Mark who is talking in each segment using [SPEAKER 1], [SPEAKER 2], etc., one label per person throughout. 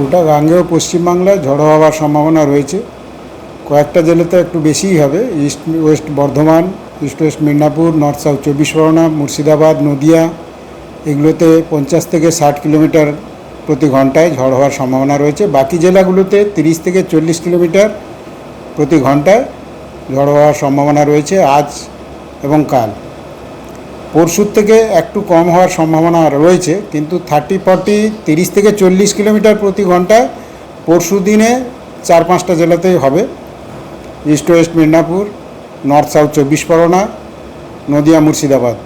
[SPEAKER 1] গোটা গাঙ্গেয় পশ্চিমবাংলায় ঝড়ো হওয়ার সম্ভাবনা রয়েছে। কয়েকটা জেলাতে একটু বেশিই হবে। East, West Bardhaman, East West Midnapore North South Chabbish Parganas, Murshidabad, Nadia, এগুলোতে পঞ্চাশ থেকে ষাট কিলোমিটার প্রতি ঘন্টায় ঝড় হওয়ার সম্ভাবনা রয়েছে। বাকি জেলাগুলোতে তিরিশ থেকে চল্লিশ কিলোমিটার প্রতি ঘন্টায় ঝড় হওয়ার সম্ভাবনা রয়েছে আজ এবং কাল। পরশুর থেকে একটু কম হওয়ার সম্ভাবনা রয়েছে, কিন্তু থার্টি, ফর্টি, তিরিশ থেকে চল্লিশ কিলোমিটার প্রতি ঘন্টায় পরশু দিনে চার পাঁচটা জেলাতেই হবে। East West Midnapore, North South Chabbish Parganas, Nadia Murshidabad.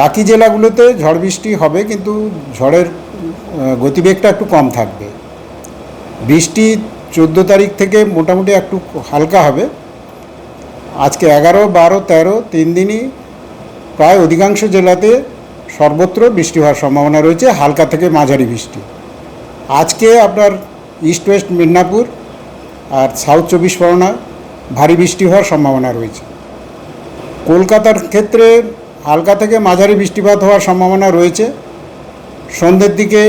[SPEAKER 1] বাকি জেলাগুলোতে ঝড় বৃষ্টি হবে, কিন্তু ঝড়ের গতিবেগটা একটু কম থাকবে। বৃষ্টি চোদ্দ তারিখ থেকে মোটামুটি একটু হালকা হবে। আজকে এগারো, বারো, তেরো, তিন দিনই প্রায় অধিকাংশ জেলাতে সর্বত্র বৃষ্টি হওয়ার সম্ভাবনা রয়েছে, হালকা থেকে মাঝারি বৃষ্টি। আজকে আপনার ইস্ট ওয়েস্ট মিদনাপুর আর সাউথ চব্বিশ পরগনা ভারী বৃষ্টি হওয়ার সম্ভাবনা রয়েছে। কলকাতার ক্ষেত্রে হালকা থেকে মাঝারি বৃষ্টিপাত হওয়ার সম্ভাবনা রয়েছে। সন্ধ্যের দিকে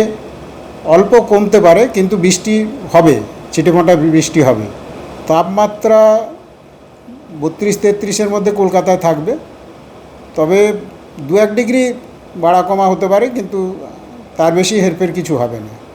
[SPEAKER 1] অল্প কমতে পারে, কিন্তু বৃষ্টি হবে, ছিটেফোঁটা বৃষ্টি হবে। তাপমাত্রা বত্রিশ তেত্রিশের মধ্যে কলকাতায় থাকবে। তবে দু এক ডিগ্রি বাড়া কমা হতে পারে, কিন্তু তার বেশি হেরফের কিছু হবে না।